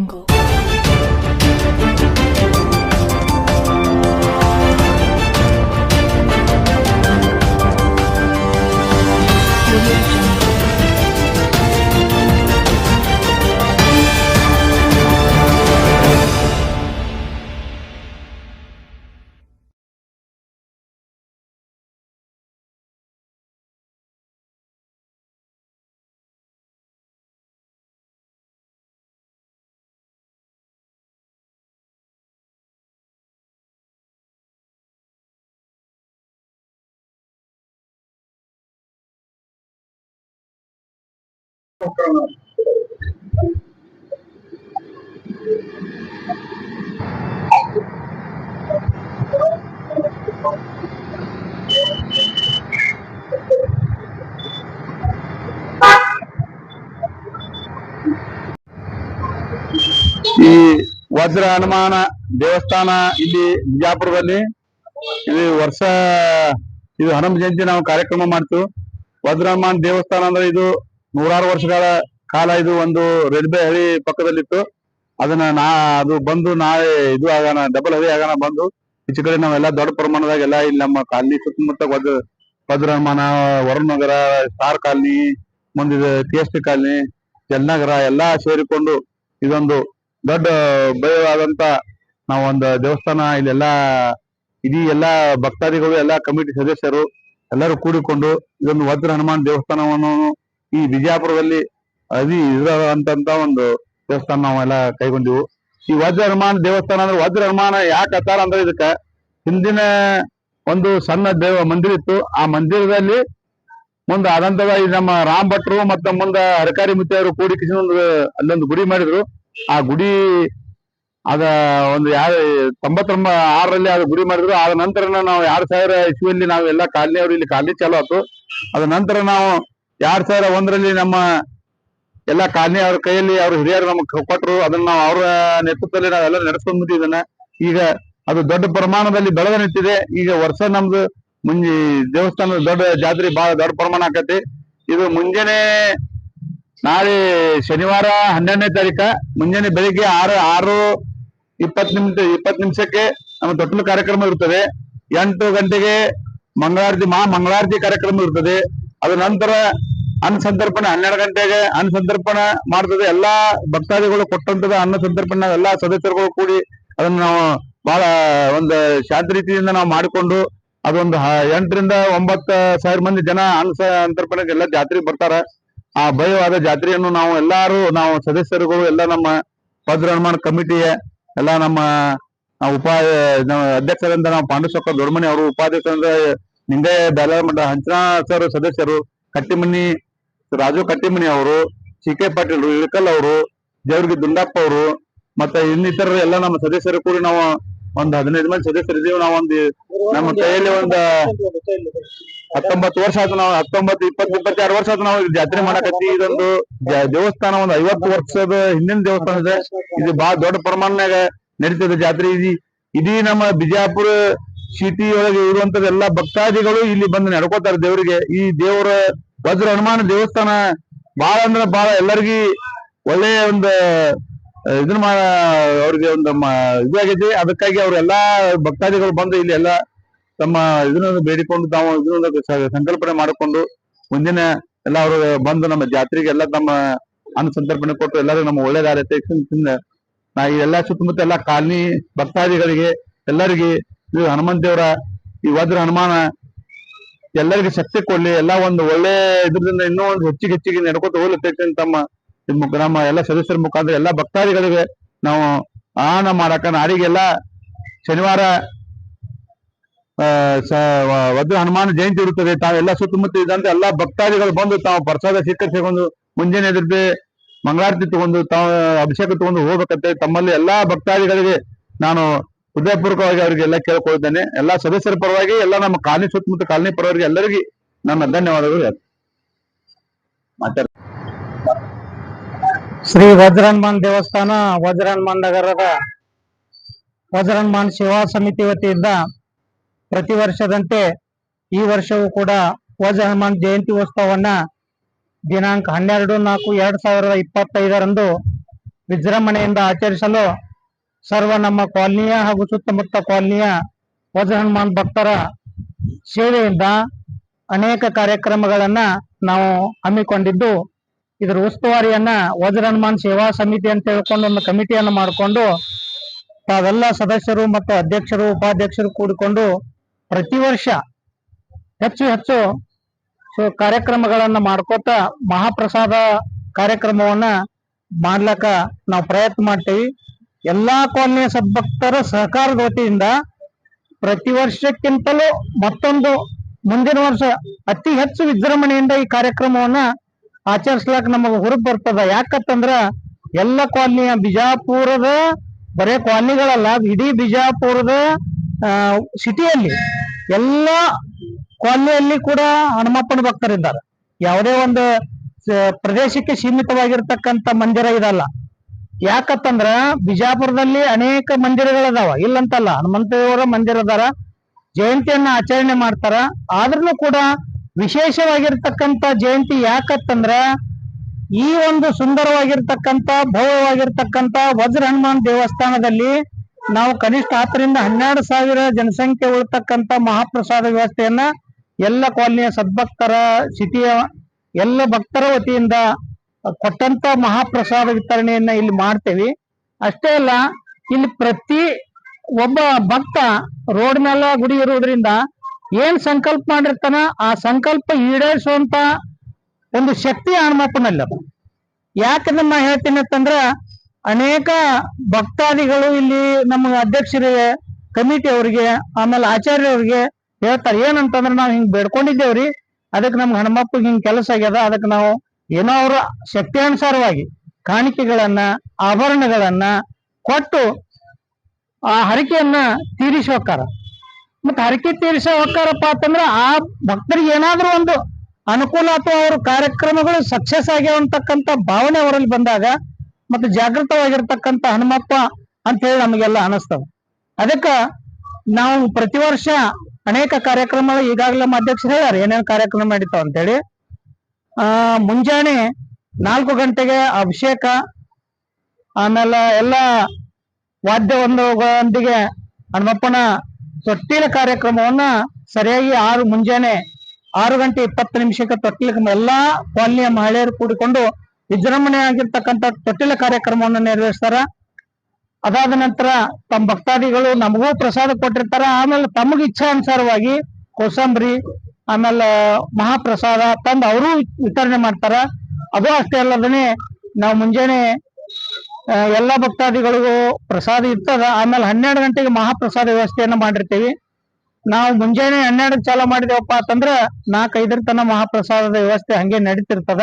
jungle. ಈ ವಜ್ರ ಹನುಮಾನ ದೇವಸ್ಥಾನ ಇಲ್ಲಿ ಬಿಜಾಪುರದಲ್ಲಿ ಇದು ವರ್ಷ ಇದು ಹನುಮ ಜಯಂತಿ ನಾವು ಕಾರ್ಯಕ್ರಮ ಮಾಡ್ತೀವಿ ವಜ್ರ ಹನುಮಾನ್ ದೇವಸ್ಥಾನ ಅಂದ್ರೆ ಇದು ನೂರಾರು ವರ್ಷಗಳ ಕಾಲ ಇದು ಒಂದು ರೈಲ್ವೆ ಹಳಿ ಪಕ್ಕದಲ್ಲಿತ್ತು. ಅದನ್ನ ನಾ, ಅದು ಬಂದು ನಾಳೆ ಇದು ಆಗೋಣ ಡಬಲ್ ಹಳಿ ಆಗೋಣ ಬಂದು ಈಚೆ ಕಡೆ ನಾವೆಲ್ಲ ದೊಡ್ಡ ಪ್ರಮಾಣದಾಗ ಎಲ್ಲ ಇಲ್ಲಿ ನಮ್ಮ ಕಾಲನಿ ಸುತ್ತಮುತ್ತ ವಜ್ರ ವಜ್ರ ವರುಣನಗರ ವರುಣ್ ನಗರ, ಸ್ಟಾರ್ ಕಾಲನಿ, ಮುಂದಿದೆ T S T colony, Jalnagar ಎಲ್ಲಾ ಸೇರಿಕೊಂಡು ಇದೊಂದು ದೊಡ್ಡ ಭಯವಾದಂತ ನಾವೊಂದು ದೇವಸ್ಥಾನ, ಇಲ್ಲೆಲ್ಲಾ ಇಡೀ ಎಲ್ಲಾ ಭಕ್ತಾದಿಗಳು, ಎಲ್ಲಾ ಕಮಿಟಿ ಸದಸ್ಯರು ಎಲ್ಲರೂ ಕೂಡಿಕೊಂಡು ಇದೊಂದು ವಜ್ರ ಹನುಮಾನ್ ದೇವಸ್ಥಾನವನ್ನು ಈ ಬಿಜಾಪುರದಲ್ಲಿ ಅದಿ ಅಂತಂತ ಒಂದು ದೇವಸ್ಥಾನ ನಾವೆಲ್ಲ ಕೈಗೊಂಡಿವು. ಈ ವಜ್ರ ಹನುಮಾನ್ ದೇವಸ್ಥಾನ ಅಂದ್ರೆ ವಜ್ರ ಹನುಮಾನ ಯಾಕೆ ಹತ್ತಾರ ಅಂದ್ರೆ ಇದಕ್ಕ ಹಿಂದಿನ ಒಂದು ಸಣ್ಣ ದೇವ ಮಂದಿರ ಇತ್ತು. ಆ ಮಂದಿರದಲ್ಲಿ ಮುಂದೆ ಆದಂತದ ಈ ನಮ್ಮ ರಾಮ್ ಭಟ್ರು ಮತ್ತೆ ಮುಂದೆ ಹರಕಾರಿ ಮುತ್ತಿಯವರು ಕೂಡಿ ಕಿಸಿನ ಒಂದು ಅಲ್ಲೊಂದು ಗುಡಿ ಮಾಡಿದ್ರು. ಆ ಗುಡಿ ಅದ ಒಂದು ಯಾವ ತೊಂಬತ್ತೊಂಬ ಆರರಲ್ಲಿ ಅದು ಗುಡಿ ಮಾಡಿದ್ರು. ಆದ ನಂತರ ನಾವು ಎರಡ್ ಸಾವಿರ ಇಸ್ವಿಯಲ್ಲಿ ನಾವು ಎಲ್ಲ ಕಾಲನಿ ಅವ್ರು ಇಲ್ಲಿ ಕಾಲನಿ ಚಾಲು ಆಯ್ತು ಅದ ನಂತರ ನಾವು ಎರಡ್ ಸಾವಿರ ಒಂದರಲ್ಲಿ ನಮ್ಮ ಎಲ್ಲ ಕಾಲನಿ ಅವ್ರ ಕೈಯಲ್ಲಿ ಅವ್ರ ಹಿರಿಯರು ನಮಗೆ ಕೊಟ್ಟರು ಅದನ್ನ ನಾವು ಅವರ ನೇತೃತ್ವದಲ್ಲಿ ನಾವೆಲ್ಲ ನಡೆಸ್ಕೊಂಡ್ ಬಂದಿದ್ದೀವಿ ಇದನ್ನ ಈಗ ಅದು ದೊಡ್ಡ ಪ್ರಮಾಣದಲ್ಲಿ ಬೆಳೆದ ನಿಂತಿದೆ. ಈಗ ವರ್ಷ ನಮ್ದು ಮುಂಜಿ ದೇವಸ್ಥಾನದ ದೊಡ್ಡ ಜಾತ್ರೆ ಬಹಳ ದೊಡ್ಡ ಪ್ರಮಾಣ ಆಕತಿ. ಇದು ಮುಂಜಾನೆ ನಾಳೆ ಶನಿವಾರ ಹನ್ನೆರಡನೇ ತಾರೀಕ, ಮುಂಜಾನೆ ಬೆಳಿಗ್ಗೆ ಆರು ಆರು ಇಪ್ಪತ್ ನಿಮಿಷ ಇಪ್ಪತ್ ನಿಮಿಷಕ್ಕೆ ನಮ್ಮ ತೊಟ್ಟಲು ಕಾರ್ಯಕ್ರಮ ಇರುತ್ತದೆ ಎಂಟು ಗಂಟೆಗೆ ಮಂಗಳಾರತಿ, ಮಹಾ ಮಂಗಳಾರತಿ ಕಾರ್ಯಕ್ರಮ ಇರ್ತದೆ. ಅದ ನಂತರ ಅನ್ನ ಸಂತರ್ಪಣೆ ಹನ್ನೆರಡು ಗಂಟೆಗೆ ಅನ್ನ ಸಂತರ್ಪಣೆ ಮಾಡ್ತದೆ. ಎಲ್ಲಾ ಭಕ್ತಾದಿಗಳು ಕೊಟ್ಟಂತದ ಅನ್ನ ಸಂತರ್ಪಣೆ ಎಲ್ಲಾ ಸದಸ್ಯರುಗಳು ಕೂಡಿ ಅದನ್ನ ನಾವು ಬಹಳ ಒಂದು ಶಾಂತ ರೀತಿಯಿಂದ ನಾವು ಮಾಡಿಕೊಂಡು ಅದೊಂದು ಎಂಟರಿಂದ ಒಂಬತ್ತು ಸಾವಿರ ಮಂದಿ ಜನ ಅನ್ನ ಸಂತರ್ಪಣೆಗೆ ಎಲ್ಲ ಜಾತ್ರೆಗೆ ಬರ್ತಾರ. ಆ ಭಯವಾದ ಜಾತ್ರೆಯನ್ನು ನಾವು ಎಲ್ಲಾರು ನಾವು ಸದಸ್ಯರುಗಳು ಎಲ್ಲ ನಮ್ಮ ಭದ್ರ ಹನುಮಾನ್ ಕಮಿಟಿಯ ಎಲ್ಲ ನಮ್ಮ ನಮ್ಮ ಅಧ್ಯಕ್ಷರಿಂದ ನಾವು ಪಾಂಡುಸಕ್ಕ ದೊಡ್ಮನಿ ಅವರು ಉಪಾಧ್ಯಕ್ಷರಿಂದ ನಿಂಗಯ್ಯ ಮಂಡಳ ಹಂಚನಾ ಸರ್ ಸದಸ್ಯರು ಕಟ್ಟಿಮನಿ, ರಾಜು ಕಟ್ಟಿಮನಿ ಅವರು, ಸಿ ಕೆ ಪಾಟೀಲ್, ಇಳಕಲ್ ಅವರು ಜೇವರ್ಗಿ ದುಂಡಪ್ಪ ಅವರು, ಮತ್ತೆ ಇನ್ನಿತರ ಎಲ್ಲ ನಮ್ಮ ಸದಸ್ಯರು ಕೂಡಿ ನಾವು ಒಂದ್ ಹದಿನೈದು ಮಂದಿ ಸದಸ್ಯರು ನಾವು ಒಂದು ನಮ್ಮ ಕೈಯಲ್ಲಿ ಒಂದು ಹತ್ತೊಂಬತ್ತು ವರ್ಷ ಆಯ್ತು ನಾವು, ಹತ್ತೊಂಬತ್ತು ಇಪ್ಪತ್ ಇಪ್ಪತ್ತೆರಡು ವರ್ಷ ಆಯ್ತು ನಾವು ಜಾತ್ರೆ ಮಾಡಕತ್ತಿ ಇದೊಂದು ದೇವಸ್ಥಾನ ಒಂದ್ ಐವತ್ತು ವರ್ಷದ ಹಿಂದಿನ ದೇವಸ್ಥಾನ ಇದೆ. ಇದು ಬಹಳ ದೊಡ್ಡ ಪ್ರಮಾಣನಾಗ ನಡೀತದೆ ಜಾತ್ರೆ. ಇದು, ಇಡೀ ನಮ್ಮ ಬಿಜಾಪುರ ಸಿಟಿ ಒಳಗೆ ಇರುವಂತದ ಎಲ್ಲಾ ಭಕ್ತಾದಿಗಳು ಇಲ್ಲಿ ಬಂದು ನಡ್ಕೋತಾರೆ ದೇವರಿಗೆ. ಈ ದೇವರ ವಜ್ರ ಹನುಮಾನ ದೇವಸ್ಥಾನ ಬಹಳ ಅಂದ್ರೆ ಬಹಳ ಎಲ್ಲರಿಗೂ ಒಳ್ಳೆಯ ಒಂದು ಇದನ್ನ ಮಾ, ಅವ್ರಿಗೆ ಒಂದು ಇದಾಗೈತಿ. ಅದಕ್ಕಾಗಿ ಅವ್ರೆಲ್ಲಾ ಭಕ್ತಾದಿಗಳು ಬಂದು ಇಲ್ಲಿ ಎಲ್ಲಾ ತಮ್ಮ ಇದನ್ನ ಬೇಡಿಕೊಂಡು ತಾವು ಇದನ್ನ ಸಂಕಲ್ಪನೆ ಮಾಡಿಕೊಂಡು ಮುಂದಿನ ಎಲ್ಲ ಅವರು ಬಂದು ನಮ್ಮ ಜಾತ್ರೆಗೆ ಎಲ್ಲ ತಮ್ಮ ಅನ್ನ ಸಂತರ್ಪಣೆ ಕೊಟ್ಟು ಎಲ್ಲರೂ ನಮ್ಮ ಒಳ್ಳೇದಾಗತ್ತೆ. ನಾ ಈ ಎಲ್ಲಾ ಸುತ್ತಮುತ್ತ ಎಲ್ಲಾ ಕಾಲನಿ ಭಕ್ತಾದಿಗಳಿಗೆ ಎಲ್ಲರಿಗೆ ಇದು ಹನುಮಂತ ದೇವರ ಈ ವಜ್ರ ಹನುಮಾನ ಎಲ್ಲರಿಗೆ ಶಕ್ತಿ ಕೊಡ್ಲಿ, ಎಲ್ಲ ಒಂದು ಒಳ್ಳೆ ಇದ್ರದಿಂದ ಇನ್ನೂ ಒಂದು ಹೆಚ್ಚಿಗೆ ಹೆಚ್ಚಿಗೆ ನಡ್ಕೊತ ಹೋಗ್ಲತ್ತೈತೆ ತಮ್ಮ ನಮ್ಮ ಎಲ್ಲ ಸದಸ್ಯರ ಮುಖಾಂತರ ಎಲ್ಲಾ ಭಕ್ತಾದಿಗಳಿಗೆ ನಾವು ಆನ ಮಾಡಕ ನಾಡಿಗೆಲ್ಲ ಶನಿವಾರ ವಜ್ರ ಹನುಮಾನ ಜಯಂತಿ ಇರುತ್ತದೆ. ತಾವೆಲ್ಲ ಸುತ್ತಮುತ್ತ ಇದ್ದಂತೆ ಎಲ್ಲಾ ಭಕ್ತಾದಿಗಳು ಬಂದು ತಾವು ಪ್ರಸಾದ ಸ್ವೀಕರಿಸಿಕೊಂಡು ಮುಂಜಾನೆ ಎದುರ್ದೆ ಮಂಗಳಾರತಿ ತಗೊಂಡು ತಾವು ಅಭಿಷೇಕ ತಗೊಂಡು ಹೋಗ್ಬೇಕಂತೆ ತಮ್ಮಲ್ಲಿ ಎಲ್ಲಾ ಭಕ್ತಾದಿಗಳಿಗೆ ನಾನು ಹೃದಯಪೂರ್ವಕವಾಗಿ ಅವರಿಗೆಲ್ಲ ಕೇಳ್ಕೊಳ್ತೇನೆ. ಎಲ್ಲಾ ಸದಸ್ಯರ ಪರವಾಗಿ ಎಲ್ಲ ನಮ್ಮ ಕಾಲನಿ ಸುತ್ತಮುತ್ತ ಕಾಲನಿ ಪರವಾಗಿ ಎಲ್ಲರಿಗೂ ನನ್ನ ಧನ್ಯವಾದಗಳು ಮಾತಾಡ. ಶ್ರೀ ವಜ್ರಹನುಮಾನ್ ದೇವಸ್ಥಾನ ವಜ್ರಹನುಮಾನ್ ನಗರದ ವಜ್ರಹನುಮಾನ್ ಸೇವಾ ಸಮಿತಿ ವತಿಯಿಂದ ಪ್ರತಿ ವರ್ಷದಂತೆ ಈ ವರ್ಷವೂ ಕೂಡ ವಜ್ರನ್ಮಾನ್ ಜಯಂತಿ ಉತ್ಸವವನ್ನ ದಿನಾಂಕ ಹನ್ನೆರಡು ನಾಲ್ಕು ಎರಡ್ ಸಾವಿರದ ಇಪ್ಪತ್ತೈದರಂದು ವಿಜೃಂಭಣೆಯಿಂದ ಆಚರಿಸಲು ಸರ್ವ ನಮ್ಮ ಕಾಲನಿಯ ಹಾಗೂ ಸುತ್ತಮುತ್ತ ಕಾಲನಿಯ ವಜ್ರ ಹನುಮಾನ್ ಭಕ್ತರ ಸೇವೆಯಿಂದ ಅನೇಕ ಕಾರ್ಯಕ್ರಮಗಳನ್ನ ನಾವು ಹಮ್ಮಿಕೊಂಡಿದ್ದು, ಇದರ ಉಸ್ತುವಾರಿಯನ್ನ ವಜ್ರ ಹನುಮಾನ್ ಸೇವಾ ಸಮಿತಿ ಅಂತ ಹೇಳ್ಕೊಂಡು ಒಂದು ಕಮಿಟಿಯನ್ನು ಮಾಡಿಕೊಂಡು ತಾವೆಲ್ಲ ಸದಸ್ಯರು ಮತ್ತು ಅಧ್ಯಕ್ಷರು, ಉಪಾಧ್ಯಕ್ಷರು ಕೂಡಿಕೊಂಡು ಪ್ರತಿ ವರ್ಷ ಹೆಚ್ಚು ಹೆಚ್ಚು ಕಾರ್ಯಕ್ರಮಗಳನ್ನ ಮಾಡ್ಕೋತ ಮಹಾಪ್ರಸಾದ ಕಾರ್ಯಕ್ರಮವನ್ನ ಮಾಡ್ಲಕ್ಕ ನಾವು ಪ್ರಯತ್ನ ಮಾಡ್ತೀವಿ. ಎಲ್ಲಾ ಕಾಲೋನಿಯ ಸದ್ಭಕ್ತರ ಸಹಕಾರದ ವತಿಯಿಂದ ಪ್ರತಿ ವರ್ಷಕ್ಕಿಂತಲೂ ಮತ್ತೊಂದು ಮುಂದಿನ ವರ್ಷ ಅತಿ ಹೆಚ್ಚು ವಿಜೃಂಭಣೆಯಿಂದ ಈ ಕಾರ್ಯಕ್ರಮವನ್ನ ಆಚರಿಸ್ಲಾಕ ನಮಗೆ ಹುರುಪ್ ಬರ್ತದ. ಯಾಕತ್ತಂದ್ರ ಎಲ್ಲ ಕಾಲನಿಯ ಬಿಜಾಪುರದ, ಬರೇ ಕಾಲನಿಗಳಲ್ಲ ಇಡೀ ಬಿಜಾಪುರದ ಸಿಟಿಯಲ್ಲಿ ಎಲ್ಲ ಕಾಲನಿಯಲ್ಲಿ ಕೂಡ ಹನುಮಪ್ಪನ ಭಕ್ತರಿದ್ದಾರೆ. ಯಾವುದೇ ಒಂದು ಪ್ರದೇಶಕ್ಕೆ ಸೀಮಿತವಾಗಿರ್ತಕ್ಕಂಥ ಮಂದಿರ ಇದಲ್ಲ. ಯಾಕತ್ತಂದ್ರ ಬಿಜಾಪುರದಲ್ಲಿ ಅನೇಕ ಮಂದಿರಗಳದಾವ. ಇಲ್ಲಂತಲ್ಲ ಹನುಮಂತೇವರ ಮಂದಿರ ಅದಾರ, ಜಯಂತಿಯನ್ನ ಆಚರಣೆ ಮಾಡ್ತಾರ. ಆದ್ರೂ ಕೂಡ ವಿಶೇಷವಾಗಿರ್ತಕ್ಕಂಥ ಜಯಂತಿ ಯಾಕತ್ತಂದ್ರ ಈ ಒಂದು ಸುಂದರವಾಗಿರ್ತಕ್ಕಂಥ, ಭವ್ಯವಾಗಿರ್ತಕ್ಕಂಥ ವಜ್ರ ಹನುಮಾನ್ ದೇವಸ್ಥಾನದಲ್ಲಿ ನಾವು ಕನಿಷ್ಠ ಹತ್ತರಿಂದ ಹನ್ನೆರಡು ಸಾವಿರ ಜನಸಂಖ್ಯೆ ಉಳ್ತಕ್ಕಂತ ಮಹಾಪ್ರಸಾದ ವ್ಯವಸ್ಥೆಯನ್ನ ಎಲ್ಲ ಕಾಲನಿಯ ಸದ್ಭಕ್ತರ, ಸಿಟಿಯ ಎಲ್ಲ ಭಕ್ತರ ವತಿಯಿಂದ ಕೊಟ್ಟಂತ ಮಹಾಪ್ರಸಾದ ವಿತರಣೆಯನ್ನ ಇಲ್ಲಿ ಮಾಡ್ತೇವೆ. ಅಷ್ಟೇ ಅಲ್ಲ, ಇಲ್ಲಿ ಪ್ರತಿ ಒಬ್ಬ ಭಕ್ತ ರೋಡ್ ಮೇಲೆ ಗುಡಿ ಇರುವುದರಿಂದ ಏನ್ ಸಂಕಲ್ಪ ಮಾಡಿರ್ತಾನ, ಆ ಸಂಕಲ್ಪ ಈಡೇರಿಸುವಂತ ಒಂದು ಶಕ್ತಿ ಹನುಮಪ್ಪನಲ್ಲಿ ಯಾಕಂದ್ರೆ ನಾ ಹೇಳ್ತೀನಿ ಅಂತಂದ್ರ, ಅನೇಕ ಭಕ್ತಾದಿಗಳು ಇಲ್ಲಿ ನಮ್ಮ ಅಧ್ಯಕ್ಷರಿಗೆ ಕಮಿಟಿ ಅವರಿಗೆ, ಆಮೇಲೆ ಆಚಾರ್ಯ ಅವ್ರಿಗೆ ಹೇಳ್ತಾರೆ. ಏನಂತಂದ್ರೆ ನಾವು ಹಿಂಗ್ ಬೇಡ್ಕೊಂಡಿದ್ದೇವ್ರಿ. ಅದಕ್ಕೆ ನಮ್ಗೆ ಹನುಮಪ್ಪಗೆ ಹಿಂಗ್ ಕೆಲಸ ಆಗ್ಯದ. ಅದಕ್ಕೆ ನಾವು ಏನೋ ಅವರ ಶಕ್ತಿಯಾನುಸಾರವಾಗಿ ಕಾಣಿಕೆಗಳನ್ನ, ಆಭರಣಗಳನ್ನ ಕೊಟ್ಟು ಆ ಹರಕೆಯನ್ನ ತೀರಿಸಿ ಮತ್ತೆ ಹರಕೆ ತೀರಿಸೋ ಹೋಗ್ತಾರಪ್ಪ ಅಂತಂದ್ರ ಆ ಭಕ್ತರಿಗೆ ಏನಾದ್ರೂ ಒಂದು ಅನುಕೂಲ ಅಥವಾ ಅವ್ರ ಕಾರ್ಯಕ್ರಮಗಳು ಸಕ್ಸಸ್ ಆಗ್ಯಾವ ಅಂತಕ್ಕಂಥ ಭಾವನೆ ಅವರಲ್ಲಿ ಬಂದಾಗ ಮತ್ತೆ ಜಾಗೃತವಾಗಿರ್ತಕ್ಕಂಥ ಹನುಮಪ್ಪ ಅಂತ ಹೇಳಿ ನಮಗೆಲ್ಲ ಅನಿಸ್ತವ ಅದಕ್ಕ ನಾವು ಪ್ರತಿ ವರ್ಷ ಅನೇಕ ಕಾರ್ಯಕ್ರಮಗಳು ಈಗಾಗಲೇ ಅಧ್ಯಕ್ಷರು ಹೇಳ್ಯಾರ, ಏನೇನು ಕಾರ್ಯಕ್ರಮ ನಡೀತಾವ ಅಂತೇಳಿ. ಆ, ಮುಂಜಾನೆ ನಾಲ್ಕು ಗಂಟೆಗೆ ಅಭಿಷೇಕ, ಆಮೇಲೆ ಎಲ್ಲ ವಾದ್ಯವೊಂದಿಗೆ ಹನುಮಪ್ಪನ ತೊಟ್ಟಿಲ ಕಾರ್ಯಕ್ರಮವನ್ನ ಸರಿಯಾಗಿ ಆರು, ಮುಂಜಾನೆ ಆರು ಗಂಟೆ ಇಪ್ಪತ್ತು ನಿಮಿಷಕ್ಕೆ ತೊಟ್ಟಿಲ ಎಲ್ಲಾ ಕಾಲನಿಯ ಮಹಿಳೆಯರು ಕೂಡಿಕೊಂಡು ವಿಜೃಂಭಣೆ ಆಗಿರ್ತಕ್ಕಂಥ ತೊಟ್ಟಿಲ ಕಾರ್ಯಕ್ರಮವನ್ನು ನೆರವೇರಿಸ್ತಾರ. ಅದಾದ ನಂತರ ತಮ್ಮ ಭಕ್ತಾದಿಗಳು ನಮಗೂ ಪ್ರಸಾದ ಕೊಟ್ಟಿರ್ತಾರ. ಆಮೇಲೆ ತಮಗ ಇಚ್ಛಾನುಸಾರವಾಗಿ ಕೋಸಂಬರಿ ಆಮೇಲೆ ಮಹಾಪ್ರಸಾದ ತಂದು ಅವರು ವಿತರಣೆ ಮಾಡ್ತಾರ. ಅದು ಅಷ್ಟೇ ಅಲ್ಲದನೆ ನಾವು ಮುಂಜಾನೆ ಎಲ್ಲಾ ಭಕ್ತಾದಿಗಳಿಗೂ ಪ್ರಸಾದ ಇರ್ತದ. ಆಮೇಲೆ ಹನ್ನೆರಡು ಗಂಟೆಗೆ ಮಹಾಪ್ರಸಾದ ವ್ಯವಸ್ಥೆಯನ್ನ ಮಾಡಿರ್ತೀವಿ. ನಾವು ಮುಂಜಾನೆ ಹನ್ನೆರಡು ಚಾಲ ಮಾಡಿದೇವಪ್ಪ ಅಂತಂದ್ರ ನಾಲ್ಕೈದರ ತನ ಮಹಾಪ್ರಸಾದದ ವ್ಯವಸ್ಥೆ ಹಂಗೆ ನಡೀತಿರ್ತದ.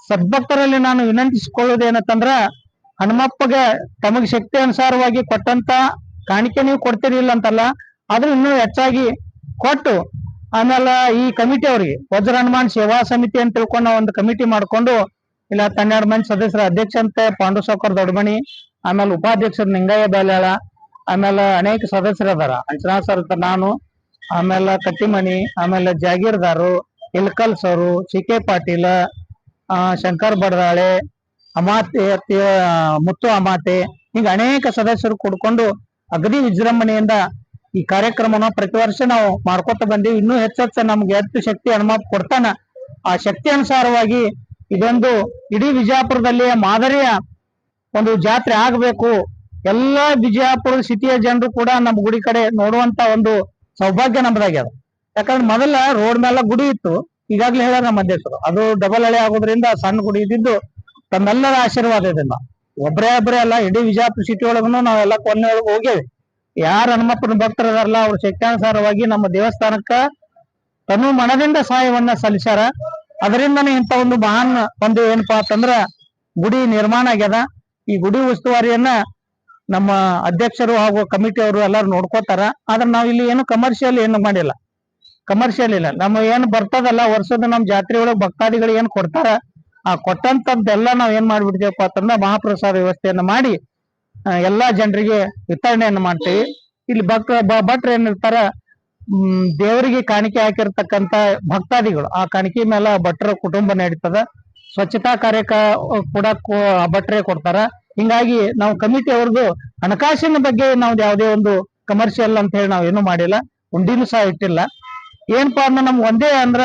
ಸದ್ಭಕ್ತರಲ್ಲಿ ನಾನು ವಿನಂತಿಸಿಕೊಳ್ಳುವುದೇನಂತಂದ್ರ ಹನುಮಪ್ಪಗೆ ತಮಗೆ ಶಕ್ತಿ ಅನುಸಾರವಾಗಿ ಕೊಟ್ಟಂತ ಕಾಣಿಕೆ ನೀವು ಕೊಡ್ತೀರಿ ಇಲ್ಲ ಅಂತಲ್ಲ, ಆದ್ರೂ ಇನ್ನೂ ಹೆಚ್ಚಾಗಿ ಕೊಟ್ಟು ಆಮೇಲೆ ಈ ಕಮಿಟಿ ಅವರಿಗೆ, ವಜ್ರ ಹನುಮಾನ್ ಸೇವಾ ಸಮಿತಿ ಅಂತ ತಿಳ್ಕೊಂಡು ಒಂದು ಕಮಿಟಿ ಮಾಡ್ಕೊಂಡು, ಇಲ್ಲ ಹನ್ನೆರಡು ಮಂದಿ ಸದಸ್ಯರ ಅಧ್ಯಕ್ಷ ಅಂತ ಪಾಂಡು ದೊಡ್ಡಮಣಿ ಆಮೇಲೆ ಉಪಾಧ್ಯಕ್ಷರು ನಿಂಗಯ್ಯ ಬಾಲ್ಯಾಳ ಆಮೇಲೆ ಅನೇಕ ಸದಸ್ಯರು ಅದಾರ. ಅಂಚನಾ ಸರ್ ಅಂತ ನಾನು, ಆಮೇಲೆ ಕಟ್ಟಿಮಣಿ ಆಮೇಲೆ Jagirdar Ilkal sir C K Patil Shankar Badadale, Amate Muttu Amate, ಹೀಗೆ ಅನೇಕ ಸದಸ್ಯರು ಕೂಡ್ಕೊಂಡು ಅಗದಿ ವಿಜೃಂಭಣೆಯಿಂದ ಈ ಕಾರ್ಯಕ್ರಮನ ಪ್ರತಿ ವರ್ಷ ನಾವು ಮಾಡ್ಕೊತ ಬಂದೀವಿ. ಇನ್ನೂ ಹೆಚ್ಚೆಚ್ಚ ನಮ್ಗೆ ಹೆಚ್ಚು ಶಕ್ತಿ ಅನುಮಾಪ ಕೊಡ್ತಾನ. ಆ ಶಕ್ತಿ ಅನುಸಾರವಾಗಿ ಇದೊಂದು ಇಡೀ ವಿಜಯಪುರದಲ್ಲಿ ಮಾದರಿಯ ಒಂದು ಜಾತ್ರೆ ಆಗಬೇಕು. ಎಲ್ಲಾ ವಿಜಯಪುರ ಸಿಟಿಯ ಜನರು ಕೂಡ ನಮ್ಮ ಗುಡಿ ಕಡೆ ನೋಡುವಂತ ಒಂದು ಸೌಭಾಗ್ಯ ನಮ್ದಾಗ್ಯದ. ಯಾಕಂದ್ರೆ ಮೊದಲ ರೋಡ್ ಮೇಲೆ ಗುಡಿ ಇತ್ತು. ಈಗಾಗ್ಲೇ ಹೇಳ್ಯಾರ ನಮ್ಮ ಅಧ್ಯಕ್ಷರು. ಅದು ಡಬಲ್ ಹಳೆ ಆಗೋದ್ರಿಂದ ಸಣ್ಣ ಗುಡಿ ಇದ್ದಿದ್ದು ತಮ್ಮೆಲ್ಲರ ಆಶೀರ್ವಾದದಿಂದ. ಒಬ್ಬರೇ ಒಬ್ಬರೇ ಅಲ್ಲ, ಇಡೀ ವಿಜಯಪುರ ಸಿಟಿ ಒಳಗೂ ನಾವೆಲ್ಲ ಕೊನೆ ಒಳಗೆ ಹೋಗೇವಿ ಯಾರು ಹನುಮಪ್ಪನ ಭಕ್ತರು ಅದಾರಲ್ಲ, ಅವ್ರ ಶಕ್ತಾನುಸಾರವಾಗಿ ನಮ್ಮ ದೇವಸ್ಥಾನಕ್ಕ ತನು ಮನದಿಂದ ಸಹಾಯವನ್ನ ಸಲ್ಲಿಸ್ಯಾರ. ಅದರಿಂದನೇ ಇಂಥ ಒಂದು ಮಹಾನ್ ಒಂದು ಏನಪ್ಪಾ ಅಂತಂದ್ರ ಗುಡಿ ನಿರ್ಮಾಣ ಆಗ್ಯದ. ಈ ಗುಡಿ ಉಸ್ತುವಾರಿಯನ್ನ ನಮ್ಮ ಅಧ್ಯಕ್ಷರು ಹಾಗೂ ಕಮಿಟಿ ಅವರು ಎಲ್ಲಾರು ನೋಡ್ಕೋತಾರ. ಆದ್ರೆ ನಾವು ಇಲ್ಲಿ ಏನು ಕಮರ್ಷಿಯಲ್ ಏನು ಮಾಡಿಲ್ಲ. ಕಮರ್ಷಿಯಲ್ ಇಲ್ಲ. ನಮ್ಮ ಏನ್ ಬರ್ತದಲ್ಲ, ವರ್ಷದ ನಮ್ ಜಾತ್ರೆ ಒಳಗೆ ಭಕ್ತಾದಿಗಳು ಏನ್ ಕೊಡ್ತಾರ, ಆ ಕೊಟ್ಟಂತದ್ದೆಲ್ಲ ನಾವ್ ಏನ್ ಮಾಡ್ಬಿಡ್ತೀವಪ್ಪ ಅಂತಂದ್ರ ಮಹಾಪ್ರಸಾದ ವ್ಯವಸ್ಥೆಯನ್ನ ಮಾಡಿ ಎಲ್ಲಾ ಜನರಿಗೆ ವಿತರಣೆಯನ್ನು ಮಾಡ್ತೀವಿ. ಇಲ್ಲಿ ಭಕ್ತ ಭಟ್ರು ಏನಿರ್ತಾರ ದೇವರಿಗೆ ಕಾಣಿಕೆ ಹಾಕಿರ್ತಕ್ಕಂತ ಭಕ್ತಾದಿಗಳು, ಆ ಕಾಣಿಕೆ ಮೇಲೆ ಭಟ್ರ ಕುಟುಂಬ ನಡೀತದ. ಸ್ವಚ್ಛತಾ ಕಾರ್ಯಕ ಕೂಡ ಭಟ್ರೇ ಕೊಡ್ತಾರ. ಹಿಂಗಾಗಿ ನಾವು ಕಮಿಟಿ ಅವ್ರದ್ದು ಹಣಕಾಸಿನ ಬಗ್ಗೆ ನಾವು ಯಾವುದೇ ಒಂದು ಕಮರ್ಷಿಯಲ್ ಅಂತ ಹೇಳಿ ನಾವು ಏನು ಮಾಡಿಲ್ಲ. ಉಂಡಿನೂ ಸಹ ಇಟ್ಟಿಲ್ಲ. ಏನಪ್ಪಾ ಅಂದ್ರೆ ನಮ್ಗೆ ಒಂದೇ ಅಂದ್ರ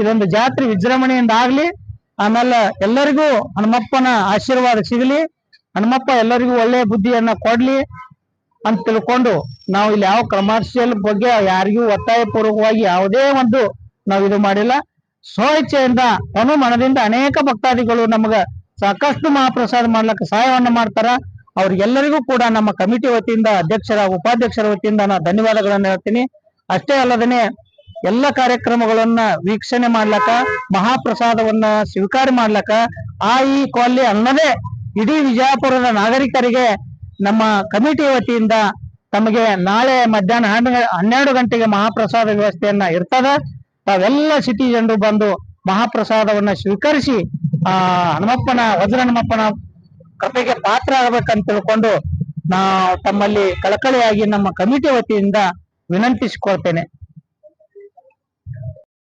ಇದೊಂದು ಜಾತ್ರೆ ವಿಜೃಂಭಣೆಯಿಂದ ಆಗ್ಲಿ ಆಮೇಲೆ ಎಲ್ಲರಿಗೂ ಹನುಮಪ್ಪನ ಆಶೀರ್ವಾದ ಸಿಗಲಿ ಹನುಮಪ್ಪ ಎಲ್ಲರಿಗೂ ಒಳ್ಳೆ ಬುದ್ಧಿಯನ್ನ ಕೊಡ್ಲಿ ಅಂತ ತಿಳ್ಕೊಂಡು ನಾವು ಇಲ್ಲಿ ಯಾವ ಕಮರ್ಷಿಯಲ್ ಬಗ್ಗೆ ಯಾರಿಗೂ ಒತ್ತಾಯ ಪೂರ್ವಕವಾಗಿ ಯಾವುದೇ ಒಂದು ನಾವು ಇದು ಮಾಡಿಲ್ಲ. ಸ್ವ ಇಚ್ಛೆಯಿಂದ ಅನು ಅನೇಕ ಭಕ್ತಾದಿಗಳು ನಮಗ ಸಾಕಷ್ಟು ಮಹಾಪ್ರಸಾದ ಮಾಡ್ಲಿಕ್ಕೆ ಸಹಾಯವನ್ನ ಮಾಡ್ತಾರ. ಅವ್ರಿಗೆಲ್ಲರಿಗೂ ಕೂಡ ನಮ್ಮ ಕಮಿಟಿ ವತಿಯಿಂದ, ಅಧ್ಯಕ್ಷರ, ಉಪಾಧ್ಯಕ್ಷರ ವತಿಯಿಂದ ನಾನು ಧನ್ಯವಾದಗಳನ್ನ ಹೇಳ್ತೀನಿ. ಅಷ್ಟೇ ಅಲ್ಲದೇನೆ ಎಲ್ಲ ಕಾರ್ಯಕ್ರಮಗಳನ್ನ ವೀಕ್ಷಣೆ ಮಾಡ್ಲಕ್ಕ, ಮಹಾಪ್ರಸಾದವನ್ನ ಸ್ವೀಕಾರ ಮಾಡ್ಲಕ್ಕ, ಆ ಈ ಕೊಲ್ಲಿ ಅನ್ನದೇ ಇಡೀ ವಿಜಯಪುರದ ನಾಗರಿಕರಿಗೆ ನಮ್ಮ ಕಮಿಟಿ ವತಿಯಿಂದ ತಮಗೆ ನಾಳೆ ಮಧ್ಯಾಹ್ನ ಹನ್ನೆರಡು ಗಂಟೆಗೆ ಮಹಾಪ್ರಸಾದ ವ್ಯವಸ್ಥೆಯನ್ನ ಇರ್ತದ. ತಾವೆಲ್ಲ ಸಿಟಿ ಜನರು ಬಂದು ಮಹಾಪ್ರಸಾದವನ್ನ ಸ್ವೀಕರಿಸಿ, ಆ, ಹನುಮಪ್ಪನ ವಜ್ರ ಹನುಮಪ್ಪನ ಕೃಪೆಗೆ ಪಾತ್ರ ಆಗ್ಬೇಕಂತ ತಿಳ್ಕೊಂಡು ನಾವು ತಮ್ಮಲ್ಲಿ ಕಳಕಳಿಯಾಗಿ ನಮ್ಮ ಕಮಿಟಿ ವತಿಯಿಂದ ವಿನಂತಿಸಿಕೊಳ್ತೇನೆ.